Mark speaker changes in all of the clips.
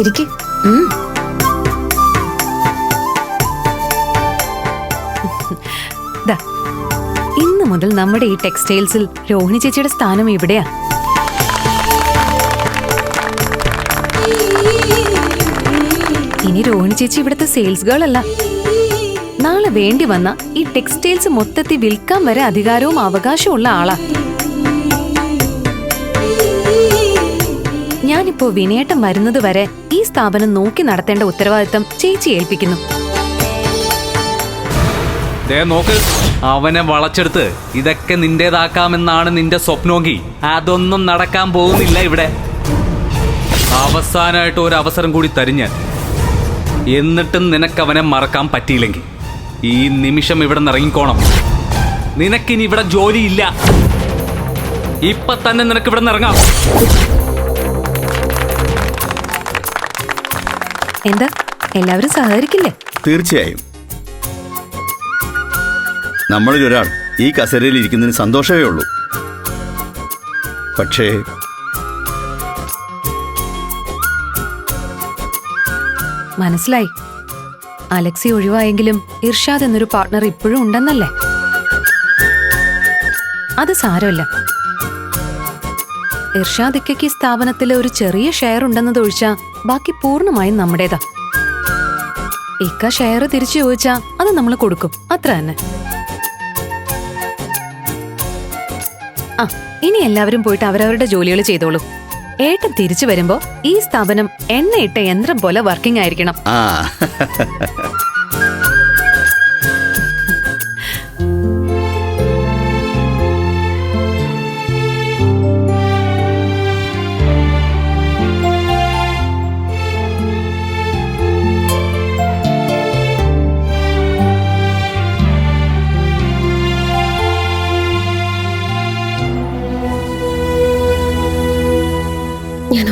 Speaker 1: ഇരിക്ക്.
Speaker 2: ഇന്ന് മുതൽ നമ്മുടെ ഈ ടെക്സ്റ്റൈൽസിൽ രോഹിണി ചേച്ചിയുടെ സ്ഥാനം ഇവിടെയാ. ഇനി രോഹിണി ചേച്ചി ഇവിടുത്തെ സെയിൽസ് ഗേൾ അല്ല. നാളെ വേണ്ടി വന്ന ഈ ടെക്സ്റ്റൈൽസ് മൊത്തത്തിൽ വിൽക്കാൻ വരെ അധികാരവും അവകാശവും ഉള്ള ആളാ. ഞാനിപ്പോ വിനയേട്ടം വരുന്നത് വരെ ഈ സ്ഥാപനം നോക്കി നടത്തേണ്ട ഉത്തരവാദിത്തം ചേച്ചി ഏൽപ്പിക്കുന്നു.
Speaker 3: ദേ നോക്ക് അവനെ വളച്ചെടുത്ത് ഇതൊക്കെ നിന്റേതാക്കാമെന്നാണ് നിന്റെ സ്വപ്നമെങ്കിൽ അതൊന്നും നടക്കാൻ പോകുന്നില്ല ഇവിടെ. അവസാനമായിട്ട് ഒരു അവസരം കൂടി തരിഞ്ഞ് എന്നിട്ടും നിനക്കവനെ മറക്കാൻ പറ്റിയില്ലെങ്കിൽ. ഈ നിമിഷം ഇവിടെ നിന്ന് ഇറങ്ങിക്കോണം. നിനക്കിനി ഇവിടെ ജോലിയില്ല. ഇപ്പൊ തന്നെ നിനക്ക് ഇവിടെ നിന്ന് ഇറങ്ങാം.
Speaker 2: എന്താ? എല്ലാവരും സഹകരിക്കില്ലേ?
Speaker 4: തീർച്ചയായും. നമ്മളിൽ ഒരാൾ ഈ കസേരയിൽ ഇരിക്കുന്നതിന് സന്തോഷമേ ഉള്ളൂ. പക്ഷേ
Speaker 2: മനസ്സിലായി. അലക്സി ഒഴിവായെങ്കിലും ഇർഷാദ് എന്നൊരു പാർട്ട്ണർ ഇപ്പോഴും ഉണ്ടെന്നല്ലേ? അത് സാരമല്ല. ഇർഷാദ് ഇക്കയ്ക്ക് ഈ സ്ഥാപനത്തിൽ ഒരു ചെറിയ ഷെയർ ഉണ്ടെന്നതൊഴിച്ചാ ബാക്കി പൂർണമായും നമ്മുടേതാ. ഇക്ക ഷെയർ തിരിച്ചു ചോദിച്ചാ അത് നമ്മൾ കൊടുക്കും. അത്ര തന്നെ. ആ ഇനി എല്ലാവരും പോയിട്ട് അവരവരുടെ ജോലികൾ ചെയ്തോളൂ. ഏട്ടൻ തിരിച്ചു വരുമ്പോ ഈ സ്ഥാപനം എണ്ണയിട്ട യന്ത്രം പോലെ വർക്കിംഗ് ആയിരിക്കണം.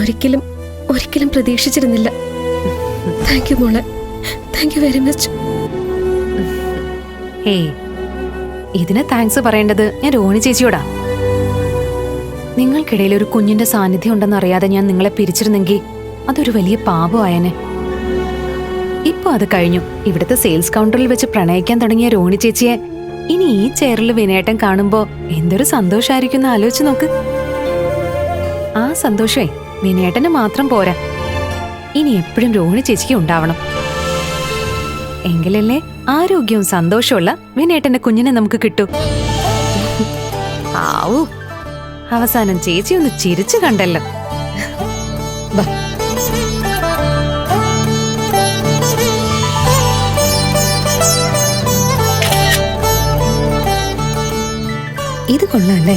Speaker 1: ഒരിക്കലും ഒരിക്കലും പ്രതീക്ഷിച്ചിരുന്നില്ല. താങ്ക് യു മോളെ. താങ്ക് യു വെരി മച്ച്
Speaker 2: ഏയ് ഇതിന് താങ്ക്സ് പറയേണ്ടത് ഞാൻ രോണി ചേച്ചിയോടാ. നിങ്ങൾക്കിടയിൽ ഒരു കുഞ്ഞിന്റെ സാന്നിധ്യം ഉണ്ടെന്ന് അറിയാതെ ഞാൻ നിങ്ങളെ പിരിച്ചിരുന്നെങ്കിൽ അതൊരു വലിയ പാപമായനെ ഇപ്പൊ അത് കഴിഞ്ഞു. ഇവിടുത്തെ സെയിൽസ് കൗണ്ടറിൽ വെച്ച് പ്രണയിക്കാൻ തുടങ്ങിയ രോണി ചേച്ചിയെ ഇനി ഈ ചെയറിൽ വിനേട്ടം കാണുമ്പോ എന്തൊരു സന്തോഷമായിരിക്കും ആലോചിച്ച് നോക്ക്. ആ സന്തോഷമേ വിനേട്ടന് മാത്രം പോരാ. ഇനി എപ്പോഴും രോഹിണി ചേച്ചിക്ക് ഉണ്ടാവണം. എങ്കിലല്ലേ ആരോഗ്യവും സന്തോഷമുള്ള വിനേട്ടന്റെ കുഞ്ഞിനെ നമുക്ക് കിട്ടൂ. ആവൂ. അവസാനം ചേച്ചി ഒന്ന് ചിരിച്ചു കണ്ടല്ലോ.
Speaker 1: ഇത് കൊള്ളാല്ലേ